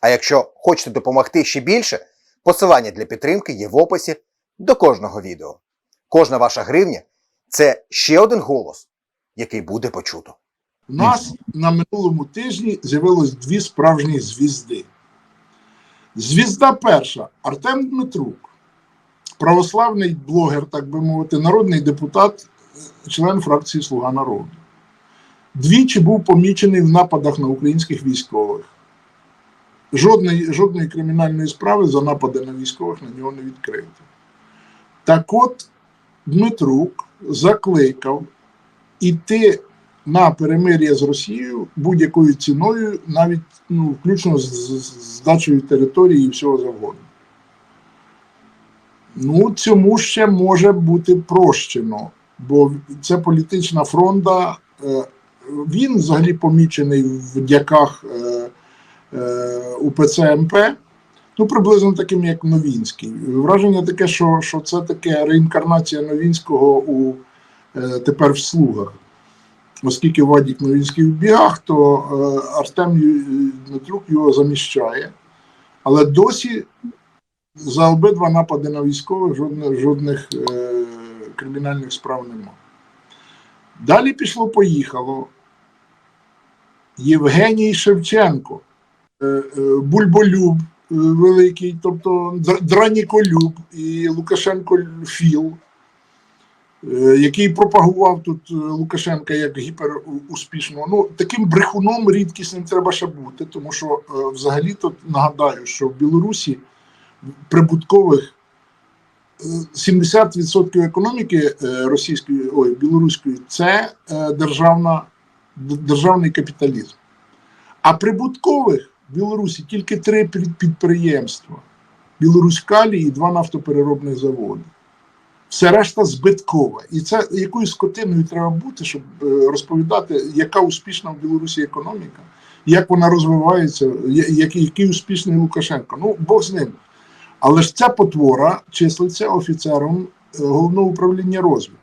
А якщо хочете допомогти ще більше, посилання для підтримки є в описі до кожного відео. Кожна ваша гривня це ще один голос, який буде почуто. У нас на минулому тижні з'явилось дві справжні звізди. Звізда перша Артем Дмитрук, православний блогер, так би мовити, народний депутат, член фракції Слуга народу. Двічі був помічений в нападах на українських військових. Жодної, жодної кримінальної справи за напади на військових на нього не відкрито. Так от Дмитрук закликав іти на перемир'я з Росією будь-якою ціною, навіть ну, включно з, здачею території і всього завгодно. Ну, цьому ще може бути прощено, бо це політична фронта. Е, Він взагалі помічений в дяках е, УПЦ МП, ну приблизно таким, як Новінський. Враження таке, що, що це таке реінкарнація Новінського у е, тепер в слугах. Оскільки Вадік Новінський в бігах, то е, Артем Дмитрук його заміщає. Але досі за обидва напади на військових жодних, жодних е, кримінальних справ нема. Далі пішло-поїхало. Євгеній Шевченко, е, е, Бульболюб е, великий, тобто Драніколюб і Лукашенко Філ, е, який пропагував тут е, Лукашенка як гіперуспішного. Ну, таким брехуном рідкісним треба ще бути, тому що е, взагалі тут нагадаю, що в Білорусі прибуткових е, 70% економіки е, російської, ой, білоруської це е, державна, державний капіталізм. А прибуткових в Білорусі тільки три підприємства: Білоруськалі і два нафтопереробних заводи. Все решта збиткова. І це якою скотиною треба бути, щоб е, розповідати, яка успішна в Білорусі економіка, як вона розвивається, який, який успішний Лукашенко. Ну, Бог з ним. Але ж ця потвора числиться офіцером е, головного управління розвідки.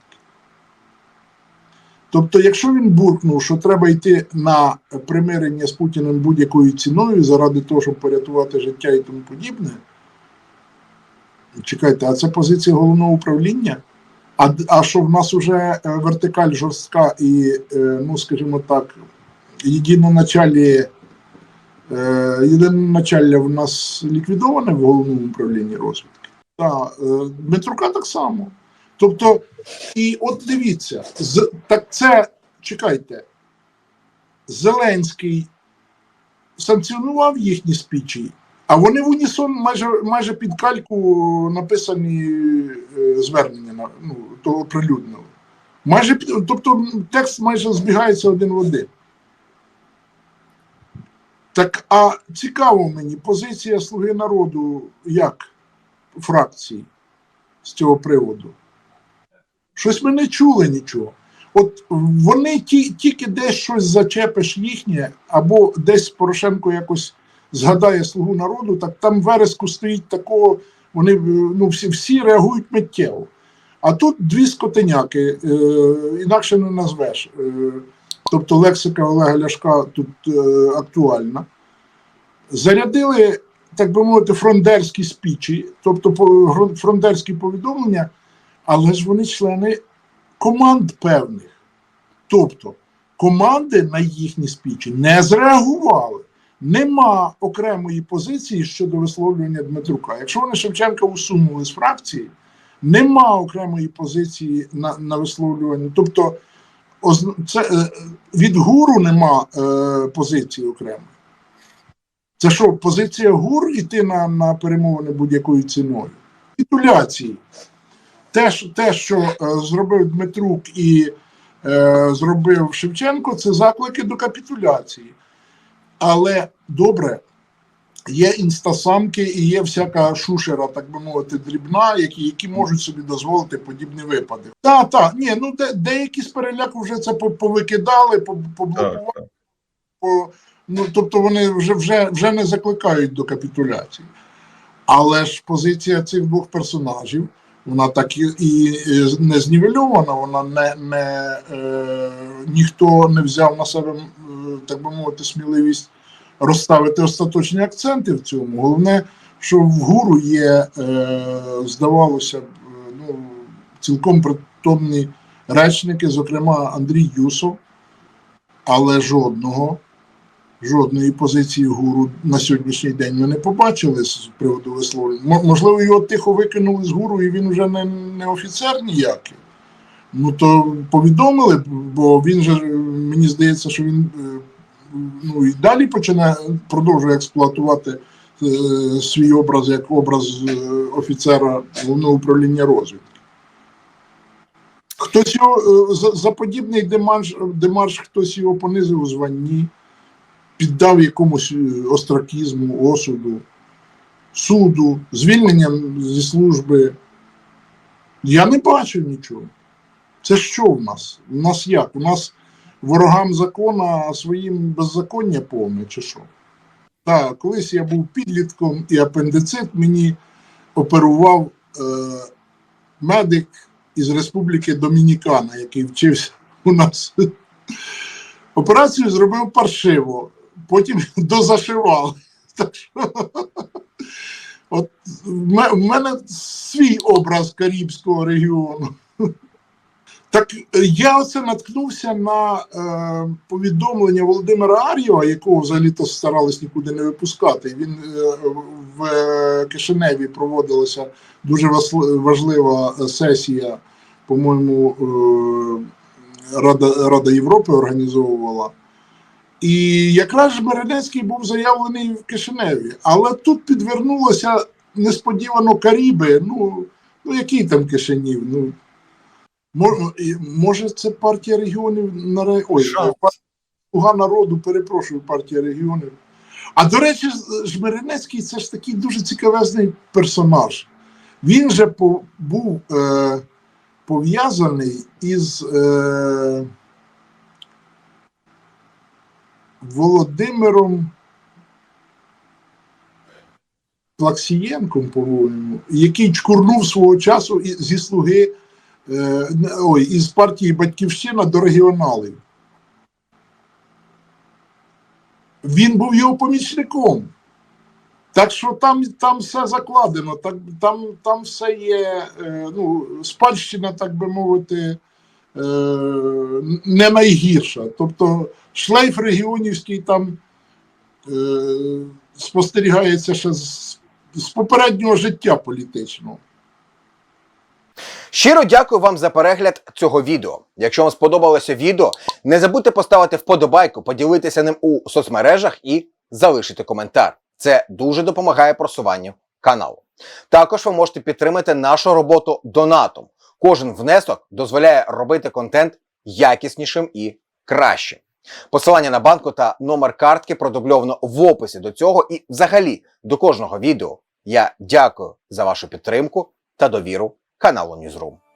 Тобто, якщо він буркнув, що треба йти на примирення з Путіним будь-якою ціною заради того, щоб порятувати життя і тому подібне, чекайте, а це позиція головного управління? А, а що в нас вже е, вертикаль жорстка і, е, ну скажімо так, єдиноначалі Е, Єдиноначалля в нас ліквідоване в головному управлінні розвідки. Та, Дмитрука так само. Тобто, і от дивіться, з, так це чекайте, Зеленський санкціонував їхні спічі, а вони в унісон майже, майже під кальку написані е, звернення ну, того оприлюднили. Майже тобто текст майже збігається один в один. Так, а цікаво мені, позиція Слуги народу як фракції з цього приводу. Щось ми не чули нічого. От вони ті, тільки десь щось зачепиш їхнє, або десь Порошенко якось згадає Слугу народу, так там вереску стоїть такого, вони ну, всі, всі реагують миттєво. А тут дві скотиняки, е, інакше не назвеш. Е, тобто лексика Олега Ляшка тут е, актуальна. Зарядили, так би мовити, фрондерські спічі, тобто фрондерські повідомлення, але ж вони члени команд певних. Тобто команди на їхні спічі не зреагували. Нема окремої позиції щодо висловлювання Дмитрука. Якщо вони Шевченка усунули з фракції, нема окремої позиції на, на висловлювання. Тобто, це, е, від гуру нема е, позиції окремої. Це що, позиція ГУР іти на, на перемовини будь-якою ціною? Капітуляції. Те, що- те, що е, зробив Дмитрук і е, зробив Шевченко, це заклики до капітуляції. Але добре, є інстасамки і є всяка шушера, так би мовити, дрібна, які, які можуть собі дозволити подібні випади. Так, так, ні, ну де, деякі з переляку вже це повикидали, поблокували. По- ну, тобто вони вже, вже, вже не закликають до капітуляції. Але ж позиція цих двох персонажів, вона так і, і не знівельована, вона не, не е, ніхто не взяв на себе, е, так би мовити, сміливість розставити остаточні акценти в цьому. Головне, що в гуру є, е, здавалося б, е, ну, цілком притомні речники, зокрема Андрій Юсов, але жодного жодної позиції гуру на сьогоднішній день ми не побачили з приводу висловлення. Можливо, його тихо викинули з гуру, і він вже не, не офіцер ніякий. Ну то повідомили, бо він же, мені здається, що він е, ну, і далі починає продовжує експлуатувати е, свій образ як образ е, офіцера головного управління розвідки. Хтось його е, за, за подібний демарш, демарш хтось його понизив у званні, піддав якомусь е, остракізму, осуду, суду, звільненням зі служби. Я не бачу нічого. Це що в нас? У нас як? У нас ворогам закона, а своїм беззаконня повне, чи що? Так, колись я був підлітком і апендицит мені оперував е, медик із Республіки Домінікана, який вчився у нас. Операцію зробив паршиво, потім дозашивали. От в мене свій образ Карибського регіону. Так е, я оце наткнувся на е, повідомлення Володимира Ар'єва, якого взагалі-то старались нікуди не випускати. Він е, в е, Кишиневі проводилася дуже важлива е, сесія, по-моєму, е, Рада, Рада Європи організовувала. І якраз Жмеренецький був заявлений в Кишиневі. Але тут підвернулося несподівано Каріби. Ну, ну який там Кишинів? Ну, Може, це партія регіонів на Ой, Слуга народу, перепрошую, партія регіонів. А до речі, Ж- Жмеренецький це ж такий дуже цікавезний персонаж. Він же по- був е, пов'язаний із е, Володимиром Плаксієнком, по-моєму, який чкурнув свого часу зі слуги е, ой, із партії Батьківщина до регіоналів. Він був його помічником. Так що там, там все закладено, так, там, там все є, е, ну, спадщина, так би мовити, не найгірша. Тобто шлейф регіонівський там е, спостерігається ще з, з попереднього життя політичного. Щиро дякую вам за перегляд цього відео. Якщо вам сподобалося відео, не забудьте поставити вподобайку, поділитися ним у соцмережах і залишити коментар. Це дуже допомагає просуванню каналу. Також ви можете підтримати нашу роботу донатом. Кожен внесок дозволяє робити контент якіснішим і кращим. Посилання на банку та номер картки продубльовано в описі до цього і взагалі до кожного відео. Я дякую за вашу підтримку та довіру каналу Newsroom.